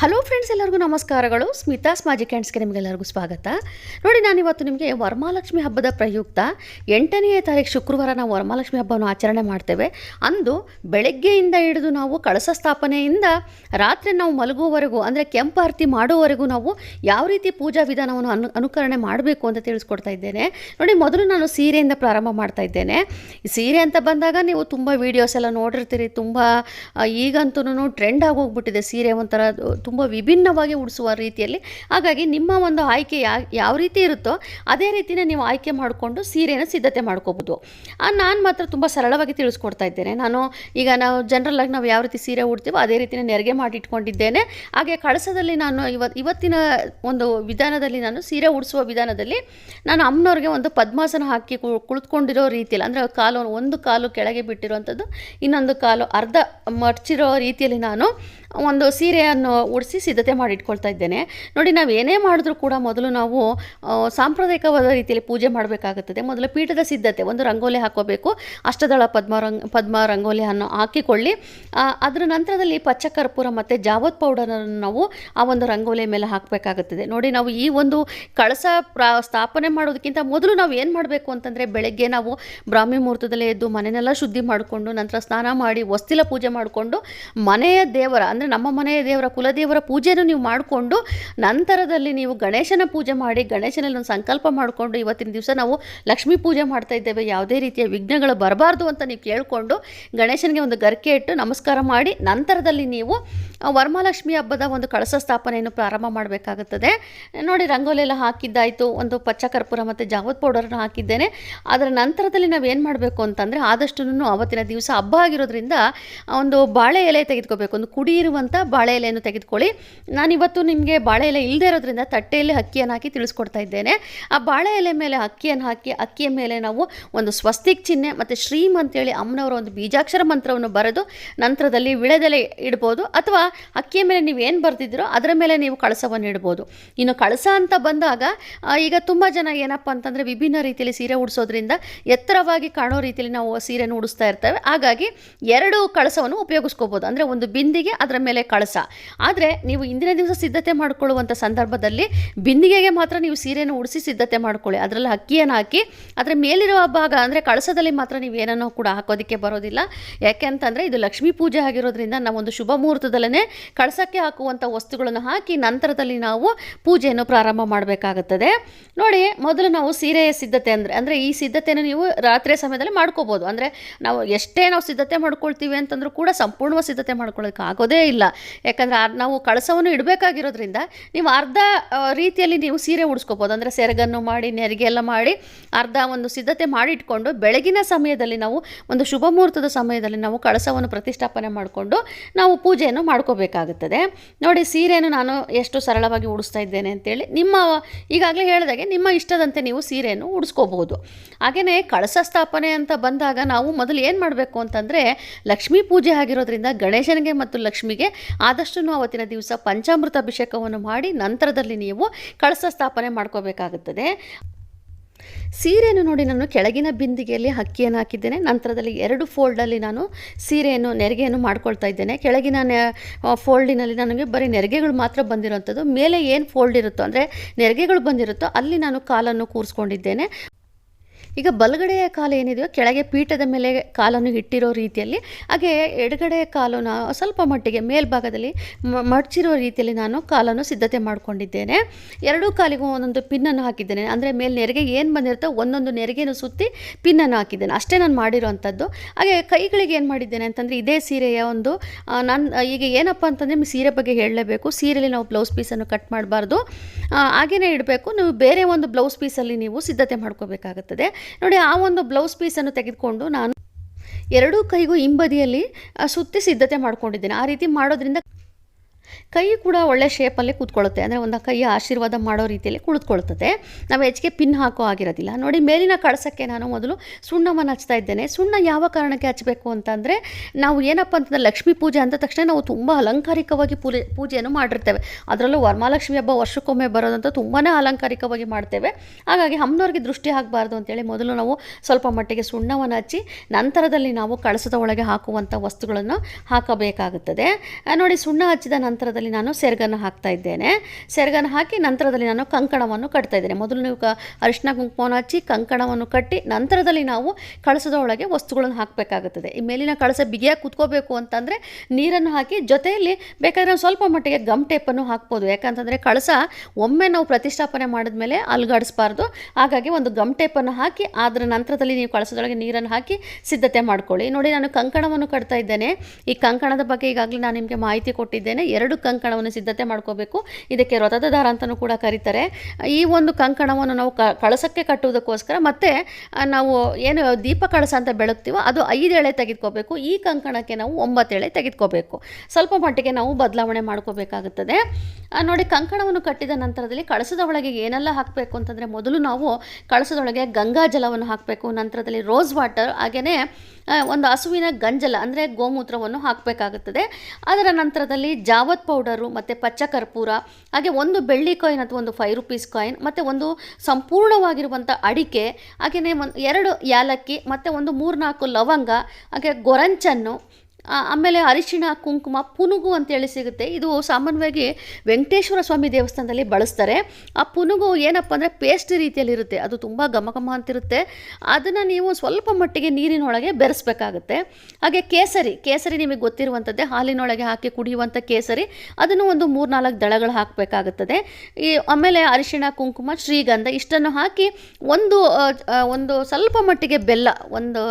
Hello friends ಎಲ್ಲರಿಗೂ ನಮಸ್ಕಾರಗಳು. Smitha's magic ಹ್ಯಾಂಡ್ಸ್ಗೆ ನಿಮಗೆಲ್ಲರಿಗೂ ಸ್ವಾಗತ. ನೋಡಿ, ನಾನಿವತ್ತು ನಿಮಗೆ ವರಮಹಾಲಕ್ಷ್ಮಿ ಹಬ್ಬದ ಪ್ರಯುಕ್ತ ಎಂಟನೆಯ ತಾರೀಕು ಶುಕ್ರವಾರ ನಾವು ವರಮಹಾಲಕ್ಷ್ಮಿ ಹಬ್ಬವನ್ನು ಆಚರಣೆ ಮಾಡ್ತೇವೆ. ಅಂದು ಬೆಳಗ್ಗೆಯಿಂದ ಹಿಡಿದು ನಾವು ಕಳಸ ಸ್ಥಾಪನೆಯಿಂದ ರಾತ್ರಿ ನಾವು ಮಲಗುವವರೆಗೂ, ಅಂದರೆ ಕೆಂಪು ಆರತಿ ಮಾಡುವವರೆಗೂ ನಾವು ಯಾವ ರೀತಿ ಪೂಜಾ ವಿಧಾನವನ್ನು ಅನು, ಅನುಕರಣೆ ಮಾಡಬೇಕು ಅಂತ ತಿಳಿಸ್ಕೊಡ್ತಾ ಇದ್ದೇನೆ. ನೋಡಿ, ಮೊದಲು ನಾನು ಸೀರೆಯಿಂದ ಪ್ರಾರಂಭ ಮಾಡ್ತಾ ಇದ್ದೇನೆ. ಸೀರೆ ಅಂತ ಬಂದಾಗ ನೀವು ತುಂಬ ವೀಡಿಯೋಸ್ ಎಲ್ಲ ನೋಡಿರ್ತೀರಿ. ತುಂಬ ಈಗಂತೂ ಟ್ರೆಂಡ್ ಆಗೋಗ್ಬಿಟ್ಟಿದೆ ಸೀರೆ ಒಂಥರ ತುಂಬ ವಿಭಿನ್ನವಾಗಿ ಉಡಿಸುವ ರೀತಿಯಲ್ಲಿ. ಹಾಗಾಗಿ ನಿಮ್ಮ ಒಂದು ಆಯ್ಕೆ ಯಾವ ರೀತಿ ಇರುತ್ತೋ ಅದೇ ರೀತಿನೇ ನೀವು ಆಯ್ಕೆ ಮಾಡಿಕೊಂಡು ಸೀರೆನ ಸಿದ್ಧತೆ ಮಾಡ್ಕೋಬೋದು. ನಾನು ಮಾತ್ರ ತುಂಬ ಸರಳವಾಗಿ ತಿಳಿಸ್ಕೊಡ್ತಾ ಇದ್ದೇನೆ. ನಾನು ಈಗ ನಾವು ಜನರಲ್ಲಾಗಿ ನಾವು ಯಾವ ರೀತಿ ಸೀರೆ ಉಡ್ತೀವೋ ಅದೇ ರೀತಿನೇ ನೆರಿಗೆ ಮಾಡಿಟ್ಕೊಂಡಿದ್ದೇನೆ. ಹಾಗೆ ಕಳಸದಲ್ಲಿ ನಾನು ಇವತ್ತು ಇವತ್ತಿನ ಒಂದು ವಿಧಾನದಲ್ಲಿ ನಾನು ಸೀರೆ ಉಡಿಸುವ ವಿಧಾನದಲ್ಲಿ ನಾನು ಅಮ್ಮನವ್ರಿಗೆ ಒಂದು ಪದ್ಮಾಸನ ಹಾಕಿ ಕುಳಿತುಕೊಂಡಿರೋ ರೀತಿಯಲ್ಲಿ, ಅಂದರೆ ಕಾಲು ಒಂದು ಕಾಲು ಕೆಳಗೆ ಬಿಟ್ಟಿರುವಂಥದ್ದು, ಇನ್ನೊಂದು ಕಾಲು ಅರ್ಧ ಮಡಚಿರೋ ರೀತಿಯಲ್ಲಿ ನಾನು ಒಂದು ಸೀರೆಯನ್ನು ಉಡಿಸಿ ಸಿದ್ಧತೆ ಮಾಡಿ ಇಟ್ಕೊಳ್ತಾ ಇದ್ದೇನೆ. ನೋಡಿ, ನಾವು ಏನೇ ಮಾಡಿದ್ರೂ ಕೂಡ ಮೊದಲು ನಾವು ಸಾಂಪ್ರದಾಯಿಕವಾದ ರೀತಿಯಲ್ಲಿ ಪೂಜೆ ಮಾಡಬೇಕಾಗುತ್ತದೆ. ಮೊದಲು ಪೀಠದ ಸಿದ್ಧತೆ, ಒಂದು ರಂಗೋಲಿ ಹಾಕೋಬೇಕು. ಅಷ್ಟದಳ ಪದ್ಮ ರಂಗ್, ಪದ್ಮ ರಂಗೋಲಿಯನ್ನು ಹಾಕಿಕೊಳ್ಳಿ. ಅದರ ನಂತರದಲ್ಲಿ ಪಚ್ಚ ಕರ್ಪೂರ ಮತ್ತು ಜಾವತ್ ಪೌಡರನ್ನು ನಾವು ಆ ಒಂದು ರಂಗೋಲಿ ಮೇಲೆ ಹಾಕಬೇಕಾಗುತ್ತದೆ. ನೋಡಿ, ನಾವು ಈ ಒಂದು ಕಳಸ ಪ್ರಾ, ಸ್ಥಾಪನೆ ಮಾಡೋದಕ್ಕಿಂತ ಮೊದಲು ನಾವು ಏನು ಮಾಡಬೇಕು ಅಂತಂದರೆ, ಬೆಳಗ್ಗೆ ನಾವು ಬ್ರಾಹ್ಮಿ ಮುಹೂರ್ತದಲ್ಲೇ ಎದ್ದು ಮನೆಯನ್ನೆಲ್ಲ ಶುದ್ಧಿ ಮಾಡಿಕೊಂಡು, ನಂತರ ಸ್ನಾನ ಮಾಡಿ ವಸ್ತಿಲ ಪೂಜೆ ಮಾಡಿಕೊಂಡು, ಮನೆಯ ದೇವರ, ಅಂದರೆ ನಮ್ಮ ಮನೆಯ ದೇವರ ಕುಲದೇವರ ಪೂಜೆಯನ್ನು ನೀವು ಮಾಡಿಕೊಂಡು ನಂತರದಲ್ಲಿ ನೀವು ಗಣೇಶನ ಪೂಜೆ ಮಾಡಿ ಗಣೇಶನಲ್ಲಿ ಒಂದು ಸಂಕಲ್ಪ ಮಾಡಿಕೊಂಡು ಇವತ್ತಿನ ದಿವಸ ನಾವು ಲಕ್ಷ್ಮೀ ಪೂಜೆ ಮಾಡ್ತಾ ಇದ್ದೇವೆ. ಯಾವುದೇ ರೀತಿಯ ವಿಘ್ನಗಳು ಬರಬಾರ್ದು ಅಂತ ನೀವು ಕೇಳಿಕೊಂಡು ಗಣೇಶನಿಗೆ ಒಂದು ಗರಿಕೆ ಇಟ್ಟು ನಮಸ್ಕಾರ ಮಾಡಿ ನಂತರದಲ್ಲಿ ನೀವು ವರಮಹಾಲಕ್ಷ್ಮಿ ಹಬ್ಬದ ಒಂದು ಕಳಸ ಸ್ಥಾಪನೆಯನ್ನು ಪ್ರಾರಂಭ ಮಾಡಬೇಕಾಗುತ್ತದೆ. ನೋಡಿ ರಂಗೋಲಿ ಎಲ್ಲ ಹಾಕಿದ್ದಾಯಿತು. ಒಂದು ಪಚ್ಚ ಕರ್ಪೂರ ಮತ್ತು ಜಾವತ್ ಪೌಡರನ್ನು ಹಾಕಿದ್ದೇನೆ. ಅದರ ನಂತರದಲ್ಲಿ ನಾವು ಏನು ಮಾಡಬೇಕು ಅಂತಂದರೆ ಆದಷ್ಟು ಅವತ್ತಿನ ದಿವಸ ಹಬ್ಬ ಆಗಿರೋದ್ರಿಂದ ಒಂದು ಬಾಳೆ ಎಲೆ ತೆಗೆದುಕೋಬೇಕು. ಒಂದು ಕುಡಿ ಇರುವಂಥ ಬಾಳೆ ಎಲೆಯನ್ನು ತೆಗೆದುಕೊಳ್ಳಿ. ನಾನಿವತ್ತು ನಿಮಗೆ ಬಾಳೆ ಎಲೆ ಇಲ್ಲದೇ ಇರೋದ್ರಿಂದ ತಟ್ಟೆಯಲ್ಲಿ ಅಕ್ಕಿಯನ್ನು ಹಾಕಿ ತಿಳಿಸ್ಕೊಡ್ತಾ ಇದ್ದೇನೆ. ಆ ಬಾಳೆ ಎಲೆ ಮೇಲೆ ಅಕ್ಕಿಯನ್ನು ಹಾಕಿ ಅಕ್ಕಿಯ ಮೇಲೆ ನಾವು ಒಂದು ಸ್ವಸ್ತಿಕ್ ಚಿಹ್ನೆ ಮತ್ತು ಶ್ರೀಮ್ ಅಂತೇಳಿ ಅಮ್ಮನವರ ಒಂದು ಬೀಜಾಕ್ಷರ ಮಂತ್ರವನ್ನು ಬರೆದು ನಂತರದಲ್ಲಿ ವಿಳೆದೆಲೆ ಇಡ್ಬೋದು. ಅಥವಾ ಅಕ್ಕಿಯ ಮೇಲೆ ನೀವು ಏನು ಬರ್ತಿದ್ರೋ ಅದರ ಮೇಲೆ ನೀವು ಕಳಸವನ್ನು ಇಡ್ಬೋದು. ಇನ್ನು ಕಳಸ ಅಂತ ಬಂದಾಗ ಈಗ ತುಂಬ ಜನ ಏನಪ್ಪ ಅಂತಂದರೆ ವಿಭಿನ್ನ ರೀತಿಯಲ್ಲಿ ಸೀರೆ ಉಡಿಸೋದ್ರಿಂದ ಎತ್ತರವಾಗಿ ಕಾಣೋ ರೀತಿಯಲ್ಲಿ ನಾವು ಸೀರೆನ ಉಡಿಸ್ತಾ ಇರ್ತೇವೆ. ಹಾಗಾಗಿ ಎರಡು ಕಳಸವನ್ನು ಉಪಯೋಗಿಸ್ಕೋಬೋದು. ಅಂದರೆ ಒಂದು ಬಿಂದಿಗೆ ಅದರ ಮೇಲೆ ಕಳಸ. ಆದರೆ ನೀವು ಇಂದಿನ ದಿವಸ ಸಿದ್ಧತೆ ಮಾಡಿಕೊಳ್ಳುವಂಥ ಸಂದರ್ಭದಲ್ಲಿ ಬಿಂದಿಗೆಗೆ ಮಾತ್ರ ನೀವು ಸೀರೆಯನ್ನು ಉಡಿಸಿ ಸಿದ್ಧತೆ ಮಾಡ್ಕೊಳ್ಳಿ. ಅದರಲ್ಲಿ ಅಕ್ಕಿಯನ್ನು ಹಾಕಿ, ಅದರ ಮೇಲಿರುವ ಭಾಗ ಅಂದರೆ ಕಳಸದಲ್ಲಿ ಮಾತ್ರ ನೀವು ಏನನ್ನೂ ಕೂಡ ಹಾಕೋದಕ್ಕೆ ಬರೋದಿಲ್ಲ. ಯಾಕೆ ಅಂತಂದರೆ ಇದು ಲಕ್ಷ್ಮೀ ಪೂಜೆ ಆಗಿರೋದ್ರಿಂದ ನಾವೊಂದು ಶುಭ ಮುಹೂರ್ತದಲ್ಲೇ ಕಳಸಕ್ಕೆ ಹಾಕುವಂಥ ವಸ್ತುಗಳನ್ನು ಹಾಕಿ ನಂತರದಲ್ಲಿ ನಾವು ಪೂಜೆಯನ್ನು ಪ್ರಾರಂಭ ಮಾಡಬೇಕಾಗುತ್ತದೆ. ನೋಡಿ, ಮೊದಲು ನಾವು ಸೀರೆಯ ಸಿದ್ಧತೆ ಅಂದರೆ ಅಂದರೆ ಈ ಸಿದ್ಧತೆಯನ್ನು ನೀವು ರಾತ್ರಿ ಸಮಯದಲ್ಲಿ ಮಾಡ್ಕೋಬೋದು. ಅಂದರೆ ನಾವು ಎಷ್ಟೇ ನಾವು ಸಿದ್ಧತೆ ಮಾಡ್ಕೊಳ್ತೀವಿ ಅಂತಂದ್ರೂ ಕೂಡ ಸಂಪೂರ್ಣ ಸಿದ್ಧತೆ ಮಾಡ್ಕೊಳ್ಳೋಕೆ ಆಗೋದೇ ಇಲ್ಲ. ಯಾಕಂದರೆ ನಾವು ಕಳಸವನ್ನು ಇಡಬೇಕಾಗಿರೋದ್ರಿಂದ ನೀವು ಅರ್ಧ ರೀತಿಯಲ್ಲಿ ನೀವು ಸೀರೆ ಉಡಿಸ್ಕೋಬೋದು. ಅಂದರೆ ಸೆರಗನ್ನು ಮಾಡಿ ನೆರಿಗೆ ಎಲ್ಲ ಮಾಡಿ ಅರ್ಧ ಒಂದು ಸಿದ್ಧತೆ ಮಾಡಿಟ್ಕೊಂಡು ಬೆಳಗಿನ ಸಮಯದಲ್ಲಿ ನಾವು ಒಂದು ಶುಭ ಮುಹೂರ್ತದ ಸಮಯದಲ್ಲಿ ನಾವು ಕಳಸವನ್ನು ಪ್ರತಿಷ್ಠಾಪನೆ ಮಾಡಿಕೊಂಡು ನಾವು ಪೂಜೆಯನ್ನು ಮಾಡ್ಕೋಬೇಕಾಗುತ್ತದೆ. ನೋಡಿ, ಸೀರೆಯನ್ನು ನಾನು ಎಷ್ಟು ಸರಳವಾಗಿ ಉಡಿಸ್ತಾ ಇದ್ದೇನೆ ಅಂತೇಳಿ ನಿಮ್ಮ ಈಗಾಗಲೇ ಹೇಳಿದಾಗೆ ನಿಮ್ಮ ಇಷ್ಟದಂತೆ ನೀವು ಸೀರೆಯನ್ನು ಉಡಿಸ್ಕೋಬಹುದು. ಹಾಗೆಯೇ ಕಳಸ ಸ್ಥಾಪನೆ ಅಂತ ಬಂದಾಗ ನಾವು ಮೊದಲು ಏನು ಮಾಡಬೇಕು ಅಂತಂದರೆ ಲಕ್ಷ್ಮೀ ಪೂಜೆ ಆಗಿರೋದ್ರಿಂದ ಗಣೇಶನಿಗೆ ಮತ್ತು ಲಕ್ಷ್ಮಿಗೆ ಆದಷ್ಟು ಅವತ್ತಿನ ದಿವಸ ಪಂಚಾಮೃತ ಅಭಿಷೇಕವನ್ನು ಮಾಡಿ ನಂತರದಲ್ಲಿ ನೀವು ಕಳಸ ಸ್ಥಾಪನೆ ಮಾಡ್ಕೋಬೇಕಾಗುತ್ತದೆ. ಸೀರೆಯನ್ನು ನೋಡಿ ನಾನು ಕೆಳಗಿನ ಬಿಂದಿಗೆಯಲ್ಲಿ ಅಕ್ಕಿಯನ್ನು ಹಾಕಿದ್ದೇನೆ, ನಂತರದಲ್ಲಿ ಎರಡು ಫೋಲ್ಡಲ್ಲಿ ನಾನು ಸೀರೆಯನ್ನು, ನೆರಿಗೆಯನ್ನು ಮಾಡ್ಕೊಳ್ತಾ ಇದ್ದೇನೆ. ಕೆಳಗಿನ ಫೋಲ್ಡಿನಲ್ಲಿ ನನಗೆ ಬರೀ ನೆರಿಗೆಗಳು ಮಾತ್ರ ಬಂದಿರೋಂಥದ್ದು ಮೇಲೆ ಏನು ಫೋಲ್ಡ್ ಇರುತ್ತೋ, ಅಂದರೆ ನೆರಿಗೆಗಳು ಬಂದಿರುತ್ತೋ, ಅಲ್ಲಿ ನಾನು ಕಾಲನ್ನು ಕೂರಿಸ್ಕೊಂಡಿದ್ದೇನೆ. ಈಗ ಬಲಗಡೆಯ ಕಾಲು ಏನಿದೆಯೋ, ಕೆಳಗೆ ಪೀಠದ ಮೇಲೆ ಕಾಲನ್ನು ಇಟ್ಟಿರೋ ರೀತಿಯಲ್ಲಿ, ಹಾಗೆ ಎಡಗಡೆಯ ಕಾಲನ್ನು ಸ್ವಲ್ಪ ಮಟ್ಟಿಗೆ ಮೇಲ್ಭಾಗದಲ್ಲಿ ಮಡಚಿರೋ ರೀತಿಯಲ್ಲಿ ನಾನು ಕಾಲನ್ನು ಸಿದ್ಧತೆ ಮಾಡಿಕೊಂಡಿದ್ದೇನೆ. ಎರಡೂ ಕಾಲಿಗೂ ಒಂದೊಂದು ಪಿನ್ನನ್ನು ಹಾಕಿದ್ದೇನೆ. ಅಂದರೆ ಮೇಲೆ ನೆರಿಗೆ ಏನು ಬಂದಿರುತ್ತೋ ಒಂದೊಂದು ನೆರಿಗೆನೂ ಸುತ್ತಿ ಪಿನ್ನನ್ನು ಹಾಕಿದ್ದೇನೆ. ಅಷ್ಟೇ ನಾನು ಮಾಡಿರೋವಂಥದ್ದು ಹಾಗೆ ಕೈಗಳಿಗೆ ಏನು ಮಾಡಿದ್ದೇನೆ ಅಂತಂದರೆ, ಇದೇ ಸೀರೆಯ ಒಂದು ನಾನು, ಈಗ ಏನಪ್ಪ ಅಂತಂದರೆ ಸೀರೆ ಬಗ್ಗೆ ಹೇಳಲೇಬೇಕು. ಸೀರೆಯಲ್ಲಿ ನಾವು ಬ್ಲೌಸ್ ಪೀಸನ್ನು ಕಟ್ ಮಾಡಬಾರ್ದು. ಹಾಗೆಯೇ ಇಡಬೇಕು. ನೀವು ಬೇರೆ ಒಂದು ಬ್ಲೌಸ್ ಪೀಸಲ್ಲಿ ನೀವು ಸಿದ್ಧತೆ ಮಾಡ್ಕೋಬೇಕಾಗುತ್ತದೆ. ನೋಡಿ, ಆ ಒಂದು ಬ್ಲೌಸ್ ಪೀಸನ್ನು ತೆಗೆದುಕೊಂಡು ನಾನು ಎರಡೂ ಕೈಗೂ ಹಿಂಬದಿಯಲ್ಲಿ ಸುತ್ತಿ ಸಿದ್ಧತೆ ಮಾಡ್ಕೊಂಡಿದ್ದೇನೆ. ಆ ರೀತಿ ಮಾಡೋದ್ರಿಂದ ಕೈ ಕೂಡ ಒಳ್ಳೆ ಶೇಪಲ್ಲಿ ಕೂತ್ಕೊಳ್ಳುತ್ತೆ. ಅಂದರೆ ಒಂದು ಕೈ ಆಶೀರ್ವಾದ ಮಾಡೋ ರೀತಿಯಲ್ಲಿ ಕುಳಿತುಕೊಳ್ತದೆ. ನಾವು ಹೆಚ್ಚಿಗೆ ಪಿನ್ ಹಾಕೋ ಆಗಿರೋದಿಲ್ಲ ನೋಡಿ ಮೇಲಿನ ಕಳಸಕ್ಕೆ ನಾನು ಮೊದಲು ಸುಣ್ಣವನ್ನು ಹಚ್ತಾ ಇದ್ದೇನೆ. ಸುಣ್ಣ ಯಾವ ಕಾರಣಕ್ಕೆ ಹಚ್ಚಬೇಕು ಅಂತಂದರೆ, ನಾವು ಏನಪ್ಪ ಅಂತಂದರೆ ಲಕ್ಷ್ಮೀ ಪೂಜೆ ಅಂದ ತಕ್ಷಣ ನಾವು ತುಂಬ ಅಲಂಕಾರಿಕವಾಗಿ ಪೂಜೆ, ಪೂಜೆಯನ್ನು ಮಾಡಿರ್ತೇವೆ. ಅದರಲ್ಲೂ ವರಮಹಾಲಕ್ಷ್ಮಿ ಹಬ್ಬ ವರ್ಷಕ್ಕೊಮ್ಮೆ ಬರೋದಂತ ತುಂಬಾ ಅಲಂಕಾರಿಕವಾಗಿ ಮಾಡ್ತೇವೆ. ಹಾಗಾಗಿ ಅಮ್ಮನವ್ರಿಗೆ ದೃಷ್ಟಿ ಆಗಬಾರ್ದು ಅಂತೇಳಿ ಮೊದಲು ನಾವು ಸ್ವಲ್ಪ ಮಟ್ಟಿಗೆ ಸುಣ್ಣವನ್ನು ಹಚ್ಚಿ, ನಂತರದಲ್ಲಿ ನಾವು ಕಳಸದ ಒಳಗೆ ಹಾಕುವಂಥ ವಸ್ತುಗಳನ್ನು ಹಾಕಬೇಕಾಗುತ್ತದೆ. ನೋಡಿ ಸುಣ್ಣ ಹಚ್ಚಿದ ನಂತರದಲ್ಲಿ ನಂತರದಲ್ಲಿ ನಾನು ಸೆರಗನ್ನು ಹಾಕ್ತಾ ಇದ್ದೇನೆ. ಸೆರಗನ್ನು ಹಾಕಿ ನಂತರದಲ್ಲಿ ನಾನು ಕಂಕಣವನ್ನು ಕಟ್ತಾ ಇದ್ದೇನೆ. ಮೊದಲು ನೀವು ಕ ಅರಿಶಿನ ಕುಂಕುಮವನ್ನು ಹಚ್ಚಿ ಕಂಕಣವನ್ನು ಕಟ್ಟಿ ನಂತರದಲ್ಲಿ ನಾವು ಕಳಸದ ಒಳಗೆ ವಸ್ತುಗಳನ್ನು ಹಾಕಬೇಕಾಗುತ್ತದೆ. ಈ ಮೇಲಿನ ಕಳಸ ಬಿಗಿಯಾಗಿ ಕುತ್ಕೋಬೇಕು ಅಂತಂದರೆ ನೀರನ್ನು ಹಾಕಿ ಜೊತೆಯಲ್ಲಿ ಬೇಕಾದರೆ ನಾವು ಸ್ವಲ್ಪ ಮಟ್ಟಿಗೆ ಗಮ್ ಟೇಪನ್ನು ಹಾಕ್ಬೋದು. ಯಾಕಂತಂದರೆ ಕಳಸ ಒಮ್ಮೆ ನಾವು ಪ್ರತಿಷ್ಠಾಪನೆ ಮಾಡಿದ ಮೇಲೆ ಅಲ್ಗಾಡಿಸ್ಬಾರ್ದು. ಹಾಗಾಗಿ ಒಂದು ಗಮ್ ಟೇಪನ್ನು ಹಾಕಿ ಅದರ ನಂತರದಲ್ಲಿ ನೀವು ಕಳಸದೊಳಗೆ ನೀರನ್ನು ಹಾಕಿ ಸಿದ್ಧತೆ ಮಾಡ್ಕೊಳ್ಳಿ. ನೋಡಿ, ನಾನು ಕಂಕಣವನ್ನು ಕಟ್ತಾ ಇದ್ದೇನೆ. ಈ ಕಂಕಣದ ಬಗ್ಗೆ ಈಗಾಗಲೇ ನಾನು ನಿಮಗೆ ಮಾಹಿತಿ ಕೊಟ್ಟಿದ್ದೇನೆ. ಎರಡು ಕಂಕಣವನ್ನು ಸಿದ್ಧತೆ ಮಾಡ್ಕೋಬೇಕು. ಇದಕ್ಕೆ ರಥದ ದಾರ ಅಂತಲೂ ಕೂಡ ಕರೀತಾರೆ. ಈ ಒಂದು ಕಂಕಣವನ್ನು ನಾವು ಕ, ಕಳಸಕ್ಕೆ ಕಟ್ಟುವುದಕ್ಕೋಸ್ಕರ ಮತ್ತು ನಾವು ಏನು ದೀಪ ಕಳಸ ಅಂತ ಬೆಳಗ್ತೀವೋ ಅದು ಐದು ಎಳೆ ತೆಗೆದುಕೋಬೇಕು. ಈ ಕಂಕಣಕ್ಕೆ ನಾವು ಒಂಬತ್ತು ಎಳೆ ತೆಗೆದುಕೋಬೇಕು. ಸ್ವಲ್ಪ ಮಟ್ಟಿಗೆ ನಾವು ಬದಲಾವಣೆ ಮಾಡ್ಕೋಬೇಕಾಗುತ್ತದೆ. ನೋಡಿ ಕಂಕಣವನ್ನು ಕಟ್ಟಿದ ನಂತರದಲ್ಲಿ ಕಳಸದ ಒಳಗೆ ಏನೆಲ್ಲ ಹಾಕಬೇಕು ಅಂತಂದರೆ ಮೊದಲು ನಾವು ಕಳಸದೊಳಗೆ ಗಂಗಾ ಜಲವನ್ನು ಹಾಕಬೇಕು. ನಂತರದಲ್ಲಿ ರೋಸ್ ವಾಟರ್, ಹಾಗೆಯೇ ಒಂದು ಹಸುವಿನ ಗಂಜಲ, ಅಂದರೆ ಗೋಮೂತ್ರವನ್ನು ಹಾಕಬೇಕಾಗುತ್ತದೆ. ಅದರ ನಂತರದಲ್ಲಿ ಜಾವತ್ ಪೌಡರು, ಮತ್ತು ಪಚ್ಚ ಕರ್ಪೂರ, ಹಾಗೆ ಒಂದು ಬೆಳ್ಳಿ ಕಾಯಿನ್ ಅಥವಾ ಒಂದು ಫೈವ್ ರುಪೀಸ್ ಕಾಯಿನ್ ಮತ್ತು ಒಂದು ಸಂಪೂರ್ಣವಾಗಿರುವಂಥ ಅಡಿಕೆ ಹಾಗೆಯೇ ಒಂದು ಎರಡು ಯಾಲಕ್ಕಿ ಮತ್ತು ಒಂದು ಮೂರ್ನಾಲ್ಕು ಲವಂಗ, ಹಾಗೆ ಗೊರಂಚನ್ನು ಆಮೇಲೆ ಅರಿಶಿಣ, ಕುಂಕುಮ, ಪುನುಗು ಅಂತೇಳಿ ಸಿಗುತ್ತೆ. ಇದು ಸಾಮಾನ್ಯವಾಗಿ ವೆಂಕಟೇಶ್ವರ ಸ್ವಾಮಿ ದೇವಸ್ಥಾನದಲ್ಲಿ ಬಳಸ್ತಾರೆ. ಆ ಪುನುಗು ಏನಪ್ಪ ಅಂದರೆ ಪೇಸ್ಟ್ ರೀತಿಯಲ್ಲಿರುತ್ತೆ ಅದು ತುಂಬ ಘಮ ಘಮ ಅಂತಿರುತ್ತೆ. ಅದನ್ನು ನೀವು ಸ್ವಲ್ಪ ಮಟ್ಟಿಗೆ ನೀರಿನೊಳಗೆ ಬೆರೆಸ್ಬೇಕಾಗುತ್ತೆ. ಹಾಗೆ ಕೇಸರಿ ಕೇಸರಿ ನಿಮಗೆ ಗೊತ್ತಿರುವಂಥದ್ದೇ ಹಾಲಿನೊಳಗೆ ಹಾಕಿ ಕುಡಿಯುವಂಥ ಕೇಸರಿ. ಅದನ್ನು ಒಂದು ಮೂರ್ನಾಲ್ಕು ದಳಗಳು ಹಾಕಬೇಕಾಗುತ್ತದೆ. ಈ ಆಮೇಲೆ ಅರಿಶಿಣ, ಕುಂಕುಮ, ಶ್ರೀಗಂಧ ಇಷ್ಟನ್ನು ಹಾಕಿ ಒಂದು ಒಂದು ಸ್ವಲ್ಪ ಮಟ್ಟಿಗೆ ಬೆಲ್ಲ, ಒಂದು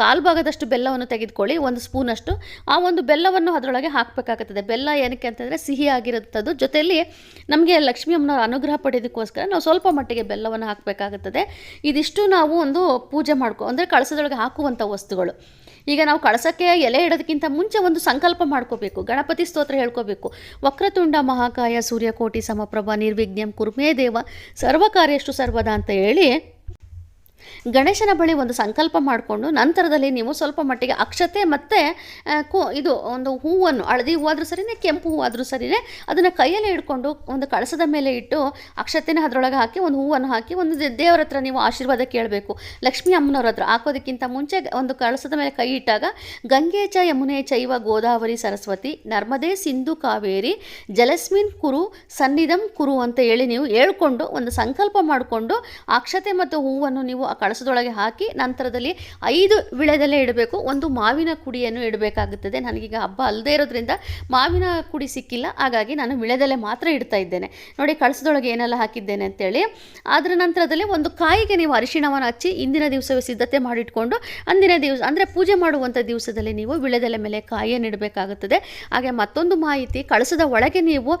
ಕಾಲು ಭಾಗದಷ್ಟು ಬೆಲ್ಲವನ್ನು ತೆಗೆದುಕೊಳ್ಳಿ. ಒಂದು ಸ್ಪೂನಷ್ಟು ಆ ಒಂದು ಬೆಲ್ಲವನ್ನು ಅದರೊಳಗೆ ಹಾಕಬೇಕಾಗುತ್ತದೆ. ಬೆಲ್ಲ ಏನಕ್ಕೆ ಅಂತಂದರೆ ಸಿಹಿ ಆಗಿರುತ್ತದು ಜೊತೆಯಲ್ಲಿ ನಮಗೆ ಲಕ್ಷ್ಮೀ ಅಮ್ಮನವರ ಅನುಗ್ರಹ ಪಡೆಯೋದಕ್ಕೋಸ್ಕರ ನಾವು ಸ್ವಲ್ಪ ಮಟ್ಟಿಗೆ ಬೆಲ್ಲವನ್ನು ಹಾಕಬೇಕಾಗುತ್ತದೆ. ಇದಿಷ್ಟು ನಾವು ಒಂದು ಪೂಜೆ ಮಾಡ್ಕೊ, ಅಂದರೆ ಕಳಸದೊಳಗೆ ಹಾಕುವಂಥ ವಸ್ತುಗಳು. ಈಗ ನಾವು ಕಳಸಕ್ಕೆ ಎಲೆ ಇಡೋದಕ್ಕಿಂತ ಮುಂಚೆ ಒಂದು ಸಂಕಲ್ಪ ಮಾಡ್ಕೋಬೇಕು. ಗಣಪತಿ ಸ್ತೋತ್ರ ಹೇಳ್ಕೋಬೇಕು. ವಕ್ರತುಂಡ ಮಹಾಕಾಯ ಸೂರ್ಯಕೋಟಿ ಸಮಪ್ರಭ ನಿರ್ವಿಘ್ನಂ ಕುರ್ಮೇ ದೇವ. ಸರ್ವಕಾರ್ಯಷ್ಟು ಸರ್ವದ ಅಂತ ಹೇಳಿ ಗಣೇಶನ ಬಳಿ ಒಂದು ಸಂಕಲ್ಪ ಮಾಡಿಕೊಂಡು ನಂತರದಲ್ಲಿ ನೀವು ಸ್ವಲ್ಪ ಮಟ್ಟಿಗೆ ಅಕ್ಷತೆ ಮತ್ತು ಕೋ, ಇದು ಒಂದು ಹೂವನ್ನು, ಹಳದಿ ಹೂವಾದರೂ ಸರಿನೇ, ಕೆಂಪು ಹೂವಾದರೂ ಸರಿನೇ, ಅದನ್ನು ಕೈಯಲ್ಲಿ ಹಿಡ್ಕೊಂಡು ಒಂದು ಕಳಸದ ಮೇಲೆ ಇಟ್ಟು ಅಕ್ಷತೆನ ಅದರೊಳಗೆ ಹಾಕಿ, ಒಂದು ಹೂವನ್ನು ಹಾಕಿ, ಒಂದು ದೇವರ ಹತ್ರ ನೀವು ಆಶೀರ್ವಾದ ಕೇಳಬೇಕು. ಲಕ್ಷ್ಮೀ ಅಮ್ಮನವ್ರ ಹತ್ರ ಹಾಕೋದಕ್ಕಿಂತ ಮುಂಚೆ ಒಂದು ಕಳಸದ ಮೇಲೆ ಕೈ ಇಟ್ಟಾಗ, ಗಂಗೆ ಚ ಯಮುನೆ ಚೈವ ಗೋದಾವರಿ ಸರಸ್ವತಿ, ನರ್ಮದೆ ಸಿಂಧು ಕಾವೇರಿ, ಜಲಸ್ಮಿನ್ ಕುರು ಸನ್ನಿಧಂ ಕುರು ಅಂತ ಹೇಳಿ ನೀವು ಹೇಳ್ಕೊಂಡು ಒಂದು ಸಂಕಲ್ಪ ಮಾಡಿಕೊಂಡು ಅಕ್ಷತೆ ಮತ್ತು ಹೂವನ್ನು ನೀವು ಆ ಕಳಸದೊಳಗೆ ಹಾಕಿ ನಂತರದಲ್ಲಿ ಐದು ವಿಳೆದಲ್ಲೇ ಇಡಬೇಕು. ಒಂದು ಮಾವಿನ ಕುಡಿಯನ್ನು ಇಡಬೇಕಾಗುತ್ತದೆ. ನನಗೀಗ ಹಬ್ಬ ಅಲ್ಲದೆ ಇರೋದ್ರಿಂದ ಮಾವಿನ ಕುಡಿ ಸಿಕ್ಕಿಲ್ಲ. ಹಾಗಾಗಿ ನಾನು ವಿಳೆದಲ್ಲೇ ಮಾತ್ರ ಇಡ್ತಾ ಇದ್ದೇನೆ. ನೋಡಿ, ಕಳಸದೊಳಗೆ ಏನೆಲ್ಲ ಹಾಕಿದ್ದೇನೆ ಅಂತೇಳಿ, ಅದರ ನಂತರದಲ್ಲಿ ಒಂದು ಕಾಯಿಗೆ ನೀವು ಅರಿಶಿಣವನ್ನು ಹಚ್ಚಿ ಇಂದಿನ ದಿವಸವೇ ಸಿದ್ಧತೆ ಮಾಡಿಟ್ಕೊಂಡು, ಅಂದಿನ ದಿವಸ, ಅಂದರೆ ಪೂಜೆ ಮಾಡುವಂಥ ದಿವಸದಲ್ಲಿ ನೀವು ವಿಳೆದೆಲೆ ಮೇಲೆ ಕಾಯಿಯನ್ನು ಇಡಬೇಕಾಗುತ್ತದೆ. ಹಾಗೆ ಮತ್ತೊಂದು ಮಾಹಿತಿ, ಕಳಸದ ಒಳಗೆ ನೀವು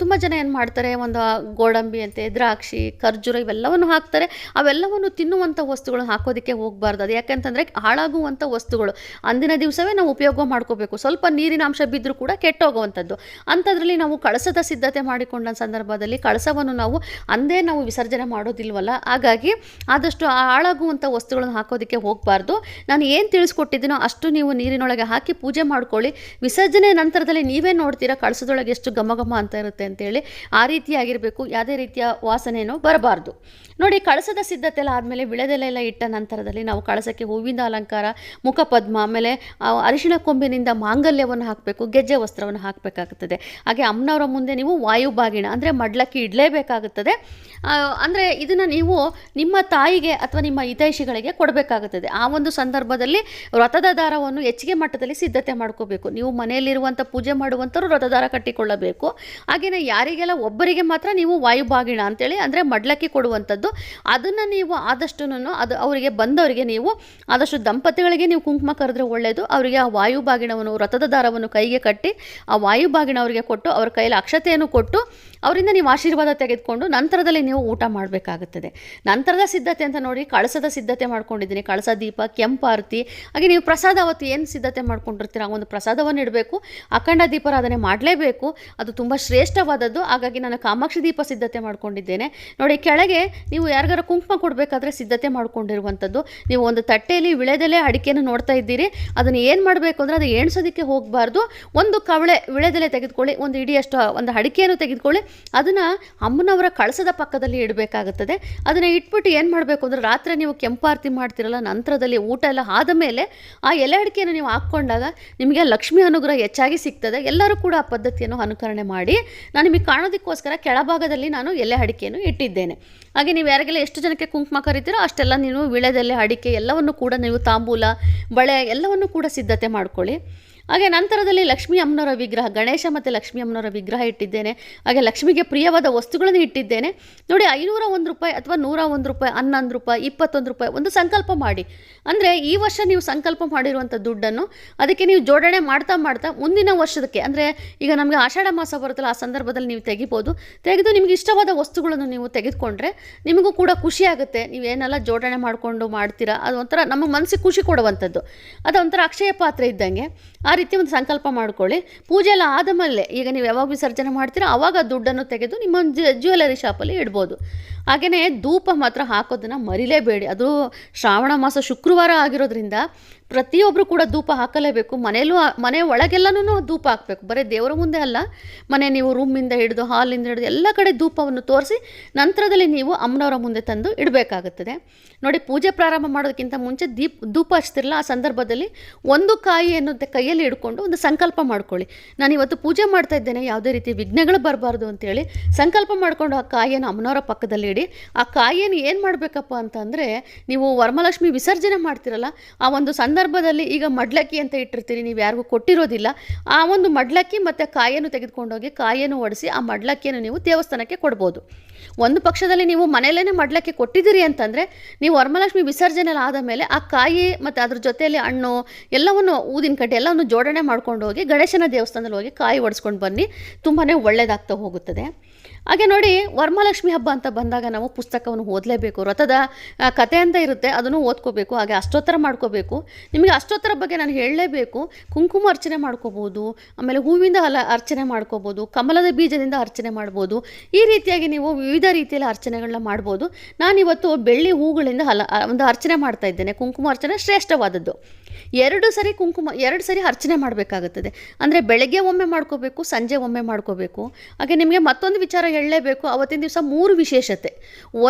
ತುಂಬ ಜನ ಏನು ಮಾಡ್ತಾರೆ, ಒಂದು ಗೋಡಂಬಿ ಅಂತೆ, ದ್ರಾಕ್ಷಿ, ಖರ್ಜೂರ ಇವೆಲ್ಲವನ್ನು ಹಾಕ್ತಾರೆ. ಅವೆಲ್ಲವನ್ನು ತಿನ್ನುವಂಥ ವಸ್ತುಗಳನ್ನು ಹಾಕೋದಕ್ಕೆ ಹೋಗಬಾರ್ದು. ಅದು ಯಾಕೆಂತಂದರೆ ಹಾಳಾಗುವಂಥ ವಸ್ತುಗಳು. ಅಂದಿನ ದಿವಸವೇ ನಾವು ಉಪಯೋಗ ಮಾಡ್ಕೋಬೇಕು. ಸ್ವಲ್ಪ ನೀರಿನ ಅಂಶ ಬಿದ್ದರೂ ಕೂಡ ಕೆಟ್ಟೋಗುವಂಥದ್ದು. ಅಂಥದ್ರಲ್ಲಿ ನಾವು ಕಳಸದ ಸಿದ್ಧತೆ ಮಾಡಿಕೊಂಡ ಸಂದರ್ಭದಲ್ಲಿ ಕಳಸವನ್ನು ನಾವು ಅಂದೇ ನಾವು ವಿಸರ್ಜನೆ ಮಾಡೋದಿಲ್ವಲ್ಲ? ಹಾಗಾಗಿ ಆದಷ್ಟು ಹಾಳಾಗುವಂಥ ವಸ್ತುಗಳನ್ನು ಹಾಕೋದಕ್ಕೆ ಹೋಗಬಾರ್ದು. ನಾನು ಏನು ತಿಳಿಸ್ಕೊಟ್ಟಿದ್ದೀನೋ ಅಷ್ಟು ನೀವು ನೀರಿನೊಳಗೆ ಹಾಕಿ ಪೂಜೆ ಮಾಡ್ಕೊಳ್ಳಿ. ವಿಸರ್ಜನೆ ನಂತರದಲ್ಲಿ ನೀವೇ ನೋಡ್ತೀರಾ ಕಳಸದೊಳಗೆ ಎಷ್ಟು ಘಮ ಅಂತ ಇರುತ್ತೆ ಅಂತೇಳಿ. ಆ ರೀತಿಯಾಗಿರಬೇಕು ಯಾವುದೇ ರೀತಿಯ ವಾಸನೆಯೂ ಬರಬಾರ್ದು. ನೋಡಿ, ಕಳಸದ ಸಿದ್ಧತೆ ಎಲ್ಲ ಆದಮೇಲೆ ವಿಳೆದೆಲೆ ಎಲ್ಲ ಇಟ್ಟ ನಂತರದಲ್ಲಿ ನಾವು ಕಳಸಕ್ಕೆ ಹೂವಿನ ಅಲಂಕಾರ, ಮುಖಪದ್ಮ, ಆಮೇಲೆ ಅರಿಶಿಣ ಕೊಂಬಿನಿಂದ ಮಾಂಗಲ್ಯವನ್ನು ಹಾಕಬೇಕು, ಗೆಜ್ಜೆ ವಸ್ತ್ರವನ್ನು ಹಾಕಬೇಕಾಗುತ್ತದೆ ಹಾಗೆ ಅಮ್ಮನವರ ಮುಂದೆ ನೀವು ವಾಯುಬಾಗಿಣ, ಅಂದರೆ ಮಡ್ಲಕ್ಕಿ ಇಡಲೇಬೇಕಾಗುತ್ತದೆ. ಅಂದರೆ ಇದನ್ನು ನೀವು ನಿಮ್ಮ ತಾಯಿಗೆ ಅಥವಾ ನಿಮ್ಮ ಹಿತೈಷಿಗಳಿಗೆ ಕೊಡಬೇಕಾಗುತ್ತದೆ. ಆ ಒಂದು ಸಂದರ್ಭದಲ್ಲಿ ವ್ರತದ ದಾರವನ್ನು ಹೆಚ್ಚಿಗೆ ಮಟ್ಟದಲ್ಲಿ ಸಿದ್ಧತೆ ಮಾಡ್ಕೋಬೇಕು. ನೀವು ಮನೆಯಲ್ಲಿರುವಂಥ ಪೂಜೆ ಮಾಡುವಂಥವ್ರು ವ್ರತದಾರ ಕಟ್ಟಿಕೊಳ್ಳಬೇಕು. ಹಾಗೆಯೇ ಯಾರಿಗೆಲ್ಲ ಒಬ್ಬರಿಗೆ ಮಾತ್ರ ನೀವು ವಾಯುಬಾಗಿಣ ಅಂತೇಳಿ, ಅಂದರೆ ಮಡ್ಲಕ್ಕಿ ಕೊಡುವಂಥದ್ದು ಅದನ್ನು ನೀವು ಆದಷ್ಟು ಅದು ಅವರಿಗೆ ಬಂದವರಿಗೆ ನೀವು ಆದಷ್ಟು ದಂಪತಿಗಳಿಗೆ ನೀವು ಕುಂಕುಮ ಕರೆದ್ರೆ ಒಳ್ಳೆಯದು ಅವರಿಗೆ ಆ ವಾಯುಬಾಗಿಣವನ್ನು ರಥದ ದಾರವನ್ನು ಕೈಗೆ ಕಟ್ಟಿ ಆ ವಾಯುಬಾಗಿಣ ಅವರಿಗೆ ಕೊಟ್ಟು, ಅವ್ರ ಕೈಯಲ್ಲಿ ಅಕ್ಷತೆಯನ್ನು ಕೊಟ್ಟು ಅವರಿಂದ ನೀವು ಆಶೀರ್ವಾದ ತೆಗೆದುಕೊಂಡು ನಂತರದಲ್ಲಿ ನೀವು ಊಟ ಮಾಡಬೇಕಾಗುತ್ತದೆ. ನಂತರದ ಸಿದ್ಧತೆ ಅಂತ ನೋಡಿ ಕಳಸದ ಸಿದ್ಧತೆ ಮಾಡ್ಕೊಂಡಿದ್ದೀನಿ. ಕಳಸ ದೀಪ ಕೆಂಪಾರತಿ ಹಾಗೆ ನೀವು ಪ್ರಸಾದ ಅವತ್ತು ಏನು ಸಿದ್ಧತೆ ಮಾಡ್ಕೊಂಡಿರ್ತೀರ ಒಂದು ಪ್ರಸಾದವನ್ನು ಇಡಬೇಕು. ಅಖಂಡ ದೀಪಾರಾಧನೆ ಮಾಡಲೇಬೇಕು. ಅದು ತುಂಬ ಶ್ರೇಷ್ಠವಾದದ್ದು. ಹಾಗಾಗಿ ನಾನು ಕಾಮಾಕ್ಷಿ ದೀಪ ಸಿದ್ಧತೆ ಮಾಡ್ಕೊಂಡಿದ್ದೇನೆ. ನೋಡಿ, ಕೆಳಗೆ ನೀವು ನೀವು ಯಾರಿಗಾರ ಕುಂಕುಮ ಕೊಡಬೇಕಾದ್ರೆ ಸಿದ್ಧತೆ ಮಾಡ್ಕೊಂಡಿರುವಂಥದ್ದು. ನೀವು ಒಂದು ತಟ್ಟೆಯಲ್ಲಿ ವಿಳೆದೆಲೆ ಅಡಿಕೆಯನ್ನು ನೋಡ್ತಾ ಇದ್ದೀರಿ. ಅದನ್ನು ಏನು ಮಾಡಬೇಕು ಅಂದರೆ ಅದು ಎಣ್ಸೋದಕ್ಕೆ ಹೋಗಬಾರ್ದು. ಒಂದು ಕವಳೆ ವಿಳೆದೆಲೆ ತೆಗೆದುಕೊಳ್ಳಿ. ಒಂದು ಇಡಿಯಷ್ಟು, ಒಂದು ಅಡಿಕೆಯನ್ನು ತೆಗೆದುಕೊಳ್ಳಿ. ಅದನ್ನು ಅಮ್ಮನವರ ಕಳಸದ ಪಕ್ಕದಲ್ಲಿ ಇಡಬೇಕಾಗುತ್ತದೆ. ಅದನ್ನು ಇಟ್ಬಿಟ್ಟು ಏನು ಮಾಡಬೇಕು ಅಂದರೆ ರಾತ್ರಿ ನೀವು ಕೆಂಪಾರತಿ ಮಾಡ್ತಿರಲ್ಲ, ನಂತರದಲ್ಲಿ ಊಟ ಎಲ್ಲ ಆದ ಮೇಲೆ ಆ ಎಲೆ ಅಡಿಕೆಯನ್ನು ನೀವು ಹಾಕ್ಕೊಂಡಾಗ ನಿಮಗೆ ಲಕ್ಷ್ಮಿ ಅನುಗ್ರಹ ಹೆಚ್ಚಾಗಿ ಸಿಗ್ತದೆ. ಎಲ್ಲರೂ ಕೂಡ ಆ ಪದ್ಧತಿಯನ್ನು ಅನುಕರಣೆ ಮಾಡಿ, ನಾನು ನಿಮಗೆ ಕಾಣೋದಕ್ಕೋಸ್ಕರ ಕೆಳಭಾಗದಲ್ಲಿ ನಾನು ಎಲೆ ಅಡಿಕೆಯನ್ನು ಇಟ್ಟಿದ್ದೇನೆ. ಹಾಗೆ ನೀವು ಯಾರಿಗೆಲ್ಲ ಎಷ್ಟು ಜನಕ್ಕೆ ಕುಂಕುಮ ಕರಿತೀರೋ ಅಷ್ಟೆಲ್ಲ ನೀವು ವಿಳೆದೆಲೆ ಅಡಿಕೆ ಎಲ್ಲವನ್ನು ಕೂಡ ನೀವು ತಾಂಬೂಲ, ಬಳೆ ಎಲ್ಲವನ್ನು ಕೂಡ ಸಿದ್ಧತೆ ಮಾಡ್ಕೊಳ್ಳಿ. ಹಾಗೆ ನಂತರದಲ್ಲಿ ಲಕ್ಷ್ಮೀ ಅಮ್ಮನವರ ವಿಗ್ರಹ, ಗಣೇಶ ಮತ್ತು ಲಕ್ಷ್ಮೀ ಅಮ್ಮನವರ ವಿಗ್ರಹ ಇಟ್ಟಿದ್ದೇನೆ. ಹಾಗೆ ಲಕ್ಷ್ಮಿಗೆ ಪ್ರಿಯವಾದ ವಸ್ತುಗಳನ್ನು ಇಟ್ಟಿದ್ದೇನೆ. ನೋಡಿ, ಐನೂರ ಒಂದು ರೂಪಾಯಿ ಅಥವಾ ನೂರ ಒಂದು ರೂಪಾಯಿ, ಹನ್ನೊಂದು ರೂಪಾಯಿ, ಇಪ್ಪತ್ತೊಂದು ರೂಪಾಯಿ ಒಂದು ಸಂಕಲ್ಪ ಮಾಡಿ. ಅಂದರೆ ಈ ವರ್ಷ ನೀವು ಸಂಕಲ್ಪ ಮಾಡಿರುವಂಥ ದುಡ್ಡನ್ನು ಅದಕ್ಕೆ ನೀವು ಜೋಡಣೆ ಮಾಡ್ತಾ ಮಾಡ್ತಾ ಮುಂದಿನ ವರ್ಷದಕ್ಕೆ, ಅಂದರೆ ಈಗ ನಮಗೆ ಆಷಾಢ ಮಾಸ ಬರುತ್ತಲ್ಲ, ಆ ಸಂದರ್ಭದಲ್ಲಿ ನೀವು ತೆಗಿಬೋದು. ತೆಗೆದು ನಿಮಗೆ ಇಷ್ಟವಾದ ವಸ್ತುಗಳನ್ನು ನೀವು ತೆಗೆದುಕೊಂಡ್ರೆ ನಿಮಗೂ ಕೂಡ ಖುಷಿ ಆಗುತ್ತೆ. ನೀವೇನೆಲ್ಲ ಜೋಡಣೆ ಮಾಡಿಕೊಂಡು ಮಾಡ್ತೀರಾ, ಅದು ಒಂಥರ ನಮ್ಮ ಮನಸ್ಸಿಗೆ ಖುಷಿ ಕೊಡುವಂಥದ್ದು. ಅದು ಒಂಥರ ಅಕ್ಷಯ ಪಾತ್ರೆ ಇದ್ದಂಗೆ. ಆ ರೀತಿ ಒಂದು ಸಂಕಲ್ಪ ಮಾಡ್ಕೊಳ್ಳಿ. ಪೂಜೆ ಎಲ್ಲ ಆದ ಮೇಲೆ ಈಗ ನೀವು ಯಾವಾಗ ವಿಸರ್ಜನೆ ಮಾಡ್ತೀರೋ ಆವಾಗ ದುಡ್ಡನ್ನು ತೆಗೆದು ನಿಮ್ಮ ಜ್ಯುವೆಲರಿ ಶಾಪಲ್ಲಿ ಇಡ್ಬೋದು. ಹಾಗೆಯೇ ಧೂಪ ಮಾತ್ರ ಹಾಕೋದನ್ನು ಮರಿಲೇಬೇಡಿ. ಅದು ಶ್ರಾವಣ ಮಾಸ ಶುಕ್ರವಾರ ಆಗಿರೋದ್ರಿಂದ ಪ್ರತಿಯೊಬ್ಬರು ಕೂಡ ಧೂಪ ಹಾಕಲೇಬೇಕು. ಮನೆಯಲ್ಲೂ ಮನೆ ಒಳಗೆಲ್ಲನೂ ಧೂಪ ಹಾಕಬೇಕು. ಬರೀ ದೇವರ ಮುಂದೆ ಅಲ್ಲ, ಮನೆ ನೀವು ರೂಮಿಂದ ಹಿಡಿದು ಹಾಲಿಂದ ಹಿಡಿದು ಎಲ್ಲ ಕಡೆ ಧೂಪವನ್ನು ತೋರಿಸಿ ನಂತರದಲ್ಲಿ ನೀವು ಅಮ್ಮನವರ ಮುಂದೆ ತಂದು ಇಡಬೇಕಾಗುತ್ತದೆ. ನೋಡಿ, ಪೂಜೆ ಪ್ರಾರಂಭ ಮಾಡೋದಕ್ಕಿಂತ ಮುಂಚೆ ದೀಪ್, ಧೂಪ ಹಚ್ತಿರಲ್ಲ, ಆ ಸಂದರ್ಭದಲ್ಲಿ ಒಂದು ಕಾಯಿ ಅನ್ನೋದು ಕೈಯಲ್ಲಿ ಹಿಡ್ಕೊಂಡು ಒಂದು ಸಂಕಲ್ಪ ಮಾಡ್ಕೊಳ್ಳಿ. ನಾನು ಇವತ್ತು ಪೂಜೆ ಮಾಡ್ತಾ ಇದ್ದೇನೆ, ಯಾವುದೇ ರೀತಿ ವಿಘ್ನಗಳು ಬರಬಾರ್ದು ಅಂತೇಳಿ ಸಂಕಲ್ಪ ಮಾಡಿಕೊಂಡು ಆ ಕಾಯಿಯನ್ನು ಅಮ್ಮನವರ ಪಕ್ಕದಲ್ಲಿ ಇಡಿ. ಆ ಕಾಯಿಯನ್ನು ಏನು ಮಾಡಬೇಕಪ್ಪ ಅಂತಂದರೆ, ನೀವು ವರಮಹಾಲಕ್ಷ್ಮಿ ವಿಸರ್ಜನೆ ಮಾಡ್ತಿರಲ್ಲ, ಆ ಒಂದು ಸಂದರ್ಭದಲ್ಲಿ ಈಗ ಮಡ್ಲಕ್ಕಿ ಅಂತ ಇಟ್ಟಿರ್ತೀರಿ ನೀವು ಯಾರಿಗೂ ಕೊಟ್ಟಿರೋದಿಲ್ಲ. ಆ ಒಂದು ಮಡ್ಲಕ್ಕಿ ಮತ್ತು ಕಾಯಿಯನ್ನು ತೆಗೆದುಕೊಂಡೋಗಿ ಕಾಯನ್ನು ಒಡಿಸಿ ಆ ಮಡ್ಲಕ್ಕಿಯನ್ನು ನೀವು ದೇವಸ್ಥಾನಕ್ಕೆ ಕೊಡ್ಬೋದು. ಒಂದು ಪಕ್ಷದಲ್ಲಿ ನೀವು ಮನೆಯಲ್ಲೇ ಮಡ್ಲಕ್ಕಿ ಕೊಟ್ಟಿದ್ದೀರಿ ಅಂತಂದರೆ, ನೀವು ವರಮಲಕ್ಷ್ಮಿ ವಿಸರ್ಜನೆ ಆದ ಮೇಲೆ ಆ ಕಾಯಿ ಮತ್ತು ಅದ್ರ ಜೊತೆಯಲ್ಲಿ ಹಣ್ಣು, ಎಲ್ಲವನ್ನು ಊದಿನ ಕಡ್ಡಿ ಎಲ್ಲವನ್ನು ಜೋಡಣೆ ಮಾಡ್ಕೊಂಡು ಹೋಗಿ ಗಣೇಶನ ದೇವಸ್ಥಾನದಲ್ಲಿ ಹೋಗಿ ಕಾಯಿ ಒಡಿಸ್ಕೊಂಡು ಬನ್ನಿ. ತುಂಬಾ ಒಳ್ಳೆಯದಾಗ್ತಾ ಹೋಗುತ್ತದೆ. ಹಾಗೆ ನೋಡಿ ವರಮಹಾಲಕ್ಷ್ಮಿ ಹಬ್ಬ ಅಂತ ಬಂದಾಗ ನಾವು ಪುಸ್ತಕವನ್ನು ಓದಲೇಬೇಕು. ವ್ರತದ ಕತೆ ಅಂತ ಇರುತ್ತೆ, ಅದನ್ನು ಓದ್ಕೋಬೇಕು, ಹಾಗೆ ಅಷ್ಟೋತ್ತರ ಮಾಡ್ಕೋಬೇಕು. ನಿಮಗೆ ಅಷ್ಟೋತ್ತರ ಬಗ್ಗೆ ನಾನು ಹೇಳಲೇಬೇಕು. ಕುಂಕುಮ ಅರ್ಚನೆ ಮಾಡ್ಕೋಬೋದು, ಆಮೇಲೆ ಹೂವಿಂದ ಅಲ ಅರ್ಚನೆ ಮಾಡ್ಕೋಬೋದು, ಕಮಲದ ಬೀಜದಿಂದ ಅರ್ಚನೆ ಮಾಡ್ಬೋದು. ಈ ರೀತಿಯಾಗಿ ನೀವು ವಿವಿಧ ರೀತಿಯಲ್ಲಿ ಅರ್ಚನೆಗಳನ್ನ ಮಾಡ್ಬೋದು. ನಾನಿವತ್ತು ಬೆಳ್ಳಿ ಹೂಗಳಿಂದ ಹಲ ಒಂದು ಅರ್ಚನೆ ಮಾಡ್ತಾ ಇದ್ದೇನೆ. ಕುಂಕುಮ ಅರ್ಚನೆ ಶ್ರೇಷ್ಠವಾದದ್ದು. ಎರಡು ಸರಿ ಕುಂಕುಮ, ಎರಡು ಸರಿ ಅರ್ಚನೆ ಮಾಡಬೇಕಾಗುತ್ತದೆ. ಅಂದರೆ ಬೆಳಗ್ಗೆ ಒಮ್ಮೆ ಮಾಡ್ಕೋಬೇಕು, ಸಂಜೆ ಒಮ್ಮೆ ಮಾಡ್ಕೋಬೇಕು. ಹಾಗೆ ನಿಮಗೆ ಮತ್ತೊಂದು ವಿಚಾರ ಹೇಳಲೇಬೇಕು. ಅವತ್ತಿನ ದಿವಸ ಮೂರು ವಿಶೇಷತೆ.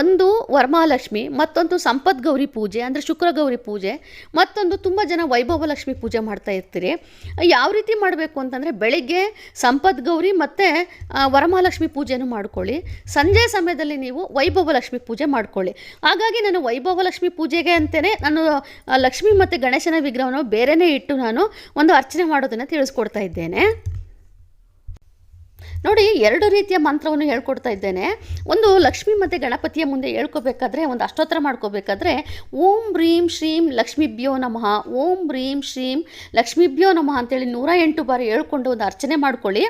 ಒಂದು ವರಮಹಾಲಕ್ಷ್ಮಿ ಮತ್ತೊಂದು ಸಂಪತ್ ಗೌರಿ ಪೂಜೆ, ಅಂದರೆ ಶುಕ್ರ ಗೌರಿ ಪೂಜೆ, ಮತ್ತೊಂದು ತುಂಬ ಜನ ವೈಭವ ಲಕ್ಷ್ಮಿ ಪೂಜೆ ಮಾಡ್ತಾ ಇರ್ತೀರಿ. ಯಾವ ರೀತಿ ಮಾಡಬೇಕು ಅಂತಂದರೆ ಬೆಳಿಗ್ಗೆ ಸಂಪತ್ ಗೌರಿ ಮತ್ತು ವರಮಹಾಲಕ್ಷ್ಮಿ ಪೂಜೆಯನ್ನು ಮಾಡ್ಕೊಳ್ಳಿ. ಸಂಜೆ ಸಮಯದಲ್ಲಿ ನೀವು ವೈಭವ ಲಕ್ಷ್ಮಿ ಪೂಜೆ ಮಾಡ್ಕೊಳ್ಳಿ. ಹಾಗಾಗಿ ನಾನು ವೈಭವ ಲಕ್ಷ್ಮಿ ಪೂಜೆಗೆ ಅಂತಲೇ ನಾನು ಲಕ್ಷ್ಮಿ ಮತ್ತು ಗಣೇಶನ ವಿಗ್ರಹವನ್ನು ಬೇರೆಯೇ ಇಟ್ಟು ನಾನು ಒಂದು ಅರ್ಚನೆ ಮಾಡೋದನ್ನು ತಿಳಿಸ್ಕೊಡ್ತಾ ಇದ್ದೇನೆ. ನೋಡಿ, ಎರಡು ರೀತಿಯ ಮಂತ್ರವನ್ನು ಹೇಳ್ಕೊಡ್ತಾ ಇದ್ದೇನೆ. ಒಂದು ಲಕ್ಷ್ಮಿ ಮತ್ತು ಗಣಪತಿಯ ಮುಂದೆ ಹೇಳ್ಕೋಬೇಕಾದ್ರೆ, ಒಂದು ಅಷ್ಟೋತ್ತರ ಮಾಡ್ಕೋಬೇಕಾದ್ರೆ, ಓಂ ಬ್ರೀಂ ಶ್ರೀಂ ಲಕ್ಷ್ಮೀಭ್ಯೋ ನಮಃ, ಓಂ ಬ್ರೀಂ ಶ್ರೀಂ ಲಕ್ಷ್ಮೀಭ್ಯೋ ನಮಃ ಅಂತೇಳಿ ನೂರ ಎಂಟು ಬಾರಿ ಹೇಳ್ಕೊಂಡು ಒಂದು ಅರ್ಚನೆ ಮಾಡ್ಕೊಳ್ಳಿ.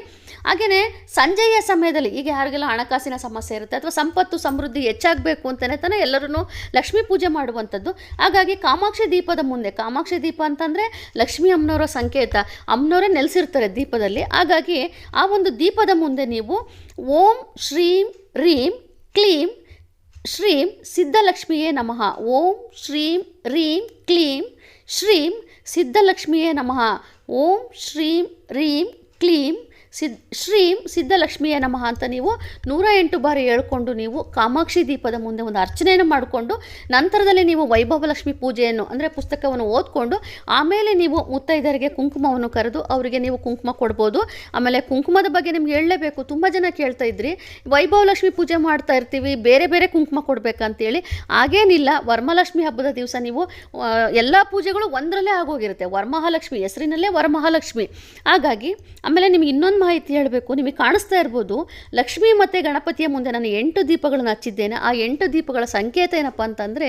ಹಾಗೆಯೇ ಸಂಜೆಯ ಸಮಯದಲ್ಲಿ, ಈಗ ಯಾರಿಗೆಲ್ಲ ಹಣಕಾಸಿನ ಸಮಸ್ಯೆ ಇರುತ್ತೆ ಅಥವಾ ಸಂಪತ್ತು, ಸಮೃದ್ಧಿ ಹೆಚ್ಚಾಗಬೇಕು ಅಂತಲೇ ತಾನೇ ಎಲ್ಲರೂ ಲಕ್ಷ್ಮೀ ಪೂಜೆ ಮಾಡುವಂಥದ್ದು. ಹಾಗಾಗಿ ಕಾಮಾಕ್ಷಿ ದೀಪದ ಮುಂದೆ, ಕಾಮಾಕ್ಷಿ ದೀಪ ಅಂತಂದರೆ ಲಕ್ಷ್ಮೀ ಅಮ್ಮನವರ ಸಂಕೇತ, ಅಮ್ಮನವರೇ ನೆಲೆಸಿರ್ತಾರೆ ದೀಪದಲ್ಲಿ. ಹಾಗಾಗಿ ಆ ಒಂದು ದೀಪದ ಮುಂದೆ ನೀವು ಓಂ ಶ್ರೀಂ ರೀಂ ಕ್ಲೀಂ ಶ್ರೀಂ ಸಿದ್ಧಲಕ್ಷ್ಮಿಯೇ ನಮಃ. ಓಂ ಶ್ರೀಂ ರೀಂ ಕ್ಲೀಂ ಶ್ರೀಂ ಸಿದ್ಧಲಕ್ಷ್ಮಿಯೇ ನಮಃ. ಓಂ ಶ್ರೀಂ ರೀಂ ಕ್ಲೀಂ ಸಿದ್ ಶ್ರೀಂ ಸಿದ್ಧಲಕ್ಷ್ಮಿಯ ನಮಃ ಅಂತ ನೀವು ನೂರ ಎಂಟು ಬಾರಿ ಹೇಳ್ಕೊಂಡು ನೀವು ಕಾಮಾಕ್ಷಿ ದೀಪದ ಮುಂದೆ ಒಂದು ಅರ್ಚನೆಯನ್ನು ಮಾಡಿಕೊಂಡು ನಂತರದಲ್ಲಿ ನೀವು ವೈಭವ ಲಕ್ಷ್ಮಿ ಪೂಜೆಯನ್ನು ಅಂದರೆ ಪುಸ್ತಕವನ್ನು ಓದ್ಕೊಂಡು ಆಮೇಲೆ ನೀವು ಮುತ್ತೈದರಿಗೆ ಕುಂಕುಮವನ್ನು ಕರೆದು ಅವರಿಗೆ ನೀವು ಕುಂಕುಮ ಕೊಡ್ಬೋದು. ಆಮೇಲೆ ಕುಂಕುಮದ ಬಗ್ಗೆ ನಿಮ್ಗೆ ಹೇಳಲೇಬೇಕು. ತುಂಬ ಜನ ಕೇಳ್ತಾ ಇದ್ರಿ ವೈಭವ ಲಕ್ಷ್ಮಿ ಪೂಜೆ ಮಾಡ್ತಾ ಇರ್ತೀವಿ, ಬೇರೆ ಬೇರೆ ಕುಂಕುಮ ಕೊಡಬೇಕಂತೇಳಿ. ಹಾಗೇನಿಲ್ಲ, ವರಮಹಾಲಕ್ಷ್ಮಿ ಹಬ್ಬದ ದಿವಸ ನೀವು ಎಲ್ಲ ಪೂಜೆಗಳು ಒಂದರಲ್ಲೇ ಆಗೋಗಿರುತ್ತೆ. ವರಮಹಾಲಕ್ಷ್ಮಿ, ಹೆಸರಿನಲ್ಲೇ ವರಮಹಾಲಕ್ಷ್ಮಿ. ಹಾಗಾಗಿ ಆಮೇಲೆ ನಿಮ್ಗೆ ಇನ್ನೊಂದು ಮಾಹಿತಿ ಹೇಳಬೇಕು, ನಿಮಗೆ ಕಾಣಿಸ್ತಾ ಇರ್ಬೋದು. ಲಕ್ಷ್ಮಿ ಮತ್ತು ಗಣಪತಿಯ ಮುಂದೆ ನಾನು ಎಂಟು ದೀಪಗಳನ್ನು ಹಚ್ಚಿದ್ದೇನೆ. ಆ ಎಂಟು ದೀಪಗಳ ಸಂಕೇತ ಏನಪ್ಪ ಅಂತಂದರೆ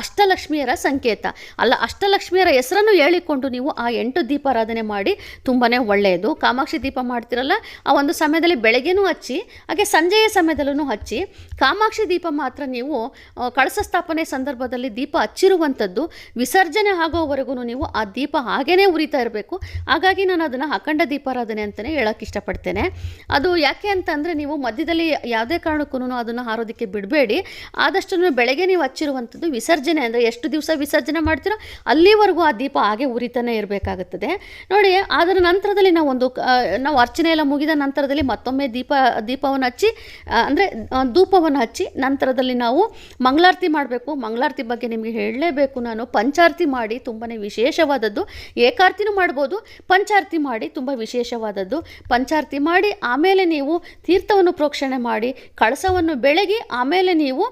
ಅಷ್ಟಲಕ್ಷ್ಮಿಯರ ಸಂಕೇತ. ಅಲ್ಲ, ಅಷ್ಟಲಕ್ಷ್ಮಿಯರ ಹೆಸರನ್ನು ಹೇಳಿಕೊಂಡು ನೀವು ಆ ಎಂಟು ದೀಪಾರಾಧನೆ ಮಾಡಿ ತುಂಬಾ ಒಳ್ಳೆಯದು. ಕಾಮಾಕ್ಷಿ ದೀಪ ಮಾಡ್ತಿರಲ್ಲ, ಆ ಒಂದು ಸಮಯದಲ್ಲಿ ಬೆಳಗ್ಗೆನೂ ಹಚ್ಚಿ, ಹಾಗೆ ಸಂಜೆಯ ಸಮಯದಲ್ಲೂ ಹಚ್ಚಿ, ಕಾಮಾಕ್ಷಿ ದೀಪ ಮಾತ್ರ ನೀವು ಕಳಸ ಸ್ಥಾಪನೆ ಸಂದರ್ಭದಲ್ಲಿ ದೀಪ ಹಚ್ಚಿರುವಂಥದ್ದು. ವಿಸರ್ಜನೆ ಆಗೋವರೆಗೂ ನೀವು ಆ ದೀಪ ಹಾಗೇ ಉರಿತಾ ಇರಬೇಕು. ಹಾಗಾಗಿ ನಾನು ಅದನ್ನು ಅಖಂಡ ದೀಪಾರಾಧನೆ ಅಂತಲೇ ಹೇಳೋಕ್ಕೆ ಇಷ್ಟಪಡ್ತೇನೆ. ಅದು ಯಾಕೆ ಅಂತಂದರೆ ನೀವು ಮಧ್ಯದಲ್ಲಿ ಯಾವುದೇ ಕಾರಣಕ್ಕೂ ಅದನ್ನು ಹಾರೋದಕ್ಕೆ ಬಿಡಬೇಡಿ. ಆದಷ್ಟು ಬೆಳಗ್ಗೆ ನೀವು ಹಚ್ಚಿರುವಂಥದ್ದು ವಿಸರ್ಜನೆ ಅಂದರೆ ಎಷ್ಟು ದಿವಸ ವಿಸರ್ಜನೆ ಮಾಡ್ತೀರೋ ಅಲ್ಲಿವರೆಗೂ ಆ ದೀಪ ಹಾಗೆ ಉರಿತಾನೆ ಇರಬೇಕಾಗುತ್ತದೆ. ನೋಡಿ, ಅದರ ನಂತರದಲ್ಲಿ ನಾವು ಒಂದು ನಾವು ಅರ್ಚನೆ ಎಲ್ಲ ಮುಗಿದ ನಂತರದಲ್ಲಿ ಮತ್ತೊಮ್ಮೆ ದೀಪ, ದೀಪವನ್ನು ಹಚ್ಚಿ ಅಂದರೆ ಧೂಪವನ್ನು ಹಚ್ಚಿ ನಂತರದಲ್ಲಿ ನಾವು ಮಂಗಳಾರತಿ ಮಾಡಬೇಕು. ಮಂಗಳಾರತಿ ಬಗ್ಗೆ ನಿಮಗೆ ಹೇಳಲೇಬೇಕು ನಾನು. ಪಂಚಾರತಿ ಮಾಡಿ ತುಂಬಾ ವಿಶೇಷವಾದದ್ದು. ಏಕಾರ್ತಿನೂ ಮಾಡ್ಬೋದು. ಪಂಚಾರತಿ ಮಾಡಿ ತುಂಬ ವಿಶೇಷವಾದದ್ದು. ಪಂಚಾರತಿ ಮಾಡಿ ಆಮೇಲೆ ನೀವು ತೀರ್ಥವನ್ನು ಪ್ರೋಕ್ಷಣೆ ಮಾಡಿ ಕಳಸವನ್ನು ಬೆಳಗಿ ಆಮೇಲೆ ನೀವು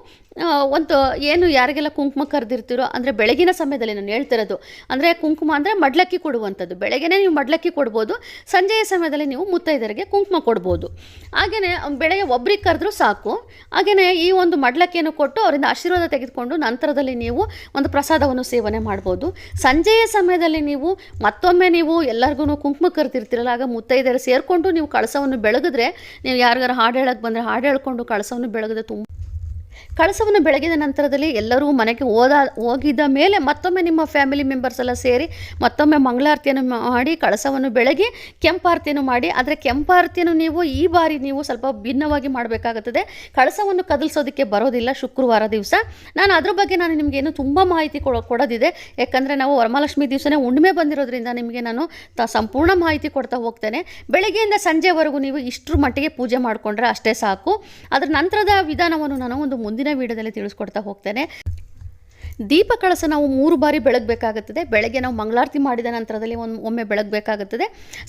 ಒಂದು ಏನು ಯಾರಿಗೆಲ್ಲ ಕುಂಕುಮ ಕರೆದಿರ್ತೀರೋ, ಅಂದರೆ ಬೆಳಗಿನ ಸಮಯದಲ್ಲಿ ನಾನು ಹೇಳ್ತಿರೋದು, ಅಂದರೆ ಕುಂಕುಮ ಅಂದರೆ ಮಡ್ಲಕ್ಕಿ ಕೊಡುವಂಥದ್ದು. ಬೆಳಗ್ಗೆನೇ ನೀವು ಮಡ್ಲಕ್ಕಿ ಕೊಡ್ಬೋದು, ಸಂಜೆಯ ಸಮಯದಲ್ಲಿ ನೀವು ಮುತ್ತೈದರಿಗೆ ಕುಂಕುಮ ಕೊಡ್ಬೋದು. ಹಾಗೆಯೇ ಬೆಳಗ್ಗೆ ಒಬ್ರಿಗೆ ಕರೆದ್ರೂ ಸಾಕು. ಹಾಗೆಯೇ ಈ ಒಂದು ಮಡ್ಲಕ್ಕಿಯನ್ನು ಕೊಟ್ಟು ಅವರಿಂದ ಆಶೀರ್ವಾದ ತೆಗೆದುಕೊಂಡು ನಂತರದಲ್ಲಿ ನೀವು ಒಂದು ಪ್ರಸಾದವನ್ನು ಸೇವನೆ ಮಾಡ್ಬೋದು. ಸಂಜೆಯ ಸಮಯದಲ್ಲಿ ನೀವು, ಮತ್ತೊಮ್ಮೆ ನೀವು ಎಲ್ಲರಿಗೂ ಕುಂಕುಮ ಕರೆದಿರ್ತೀರಲ್ಲ, ಆಗ ಮುತ್ತೈದರು ಸೇರಿಕೊಂಡು ನೀವು ಕಳಸವನ್ನು ಬೆಳಗಿದ್ರೆ, ನೀವು ಯಾರಿಗಾರು ಹಾಡು ಹೇಳಕ್ಕೆ ಬಂದರೆ ಹಾಡು ಹೇಳ್ಕೊಂಡು ಕಳಸವನ್ನು ಬೆಳಗಿದ್ರೆ ತುಂಬ ಕಳಸವನ್ನು ಬೆಳಗಿದ ನಂತರದಲ್ಲಿ ಎಲ್ಲರೂ ಮನೆಗೆ ಹೋದ ಹೋಗಿದ ಮೇಲೆ ಮತ್ತೊಮ್ಮೆ ನಿಮ್ಮ ಫ್ಯಾಮಿಲಿ ಮೆಂಬರ್ಸ್ ಎಲ್ಲ ಸೇರಿ ಮತ್ತೊಮ್ಮೆ ಮಂಗಳಾರತಿಯನ್ನು ಮಾಡಿ ಕಳಸವನ್ನು ಬೆಳಗಿ ಕೆಂಪಾರತಿಯನ್ನು ಮಾಡಿ. ಆದರೆ ಕೆಂಪಾರತಿಯನ್ನು ನೀವು ಈ ಬಾರಿ ನೀವು ಸ್ವಲ್ಪ ಭಿನ್ನವಾಗಿ ಮಾಡಬೇಕಾಗುತ್ತದೆ. ಕಳಸವನ್ನು ಕದಲಿಸೋದಕ್ಕೆ ಬರೋದಿಲ್ಲ ಶುಕ್ರವಾರ ದಿವಸ. ನಾನು ಅದ್ರ ಬಗ್ಗೆ ನಾನು ನಿಮಗೇನು ತುಂಬ ಮಾಹಿತಿ ಕೊಡೋ, ಕೊಡೋದಿದೆ. ಯಾಕಂದರೆ ನಾವು ವರಮಹಾಲಕ್ಷ್ಮಿ ದಿವಸನೇ ಹುಣ್ಣಿಮೆ ಬಂದಿರೋದ್ರಿಂದ ನಿಮಗೆ ನಾನು ತ, ಸಂಪೂರ್ಣ ಮಾಹಿತಿ ಕೊಡ್ತಾ ಹೋಗ್ತೇನೆ. ಬೆಳಗ್ಗೆಯಿಂದ ಸಂಜೆವರೆಗೂ ನೀವು ಇಷ್ಟರ ಮಟ್ಟಿಗೆ ಪೂಜೆ ಮಾಡಿಕೊಂಡ್ರೆ ಅಷ್ಟೇ ಸಾಕು. ಅದರ ನಂತರದ ವಿಧಾನವನ್ನು ನಾನು ಒಂದು ಮುಂದಿನ ವಿಡಿಯೋದಲ್ಲಿ ತಿಳಿಸ್ಕೊಡ್ತಾ ಹೋಗ್ತೇನೆ. ದೀಪ ಕಳಸ ನಾವು ಮೂರು ಬಾರಿ ಬೆಳಗಬೇಕಾಗುತ್ತದೆ. ಬೆಳಗ್ಗೆ ನಾವು ಮಂಗಳಾರತಿ ಮಾಡಿದ ನಂತರದಲ್ಲಿ ಒಂದು ಒಮ್ಮೆ ಬೆಳಗಬೇಕಾಗುತ್ತದೆ.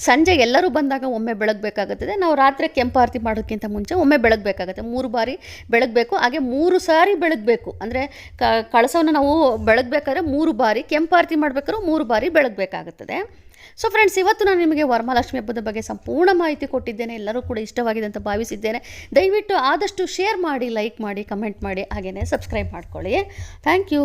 ಸಂಜೆ ಎಲ್ಲರೂ ಬಂದಾಗ ಒಮ್ಮೆ ಬೆಳಗಬೇಕಾಗುತ್ತದೆ. ನಾವು ರಾತ್ರಿ ಕೆಂಪಾರತಿ ಮಾಡೋದಕ್ಕಿಂತ ಮುಂಚೆ ಒಮ್ಮೆ ಬೆಳಗಬೇಕಾಗುತ್ತೆ. ಮೂರು ಬಾರಿ ಬೆಳಗಬೇಕು. ಹಾಗೆ ಮೂರು ಸಾರಿ ಬೆಳಗಬೇಕು. ಅಂದರೆ ಕಳಸವನ್ನು ನಾವು ಬೆಳಗಬೇಕಾದ್ರೆ ಮೂರು ಬಾರಿ ಕೆಂಪಾರತಿ ಮಾಡಬೇಕಾದ್ರೂ ಮೂರು ಬಾರಿ ಬೆಳಗಬೇಕಾಗುತ್ತದೆ. ಸೊ ಫ್ರೆಂಡ್ಸ್ ಇವತ್ತು ನಾನು ನಿಮಗೆ ವರಮಹಾಲಕ್ಷ್ಮಿ ಹಬ್ಬದ ಬಗ್ಗೆ ಸಂಪೂರ್ಣ ಮಾಹಿತಿ ಕೊಟ್ಟಿದ್ದೇನೆ. ಎಲ್ಲರೂ ಕೂಡ ಇಷ್ಟವಾಗಿದೆ ಅಂತ ಭಾವಿಸಿದ್ದೇನೆ. ದಯವಿಟ್ಟು ಆದಷ್ಟು ಶೇರ್ ಮಾಡಿ ಲೈಕ್ ಮಾಡಿ ಕಮೆಂಟ್ ಮಾಡಿ ಹಾಗೆಯೇ ಸಬ್ಸ್ಕ್ರೈಬ್ ಮಾಡ್ಕೊಳ್ಳಿ. Thank you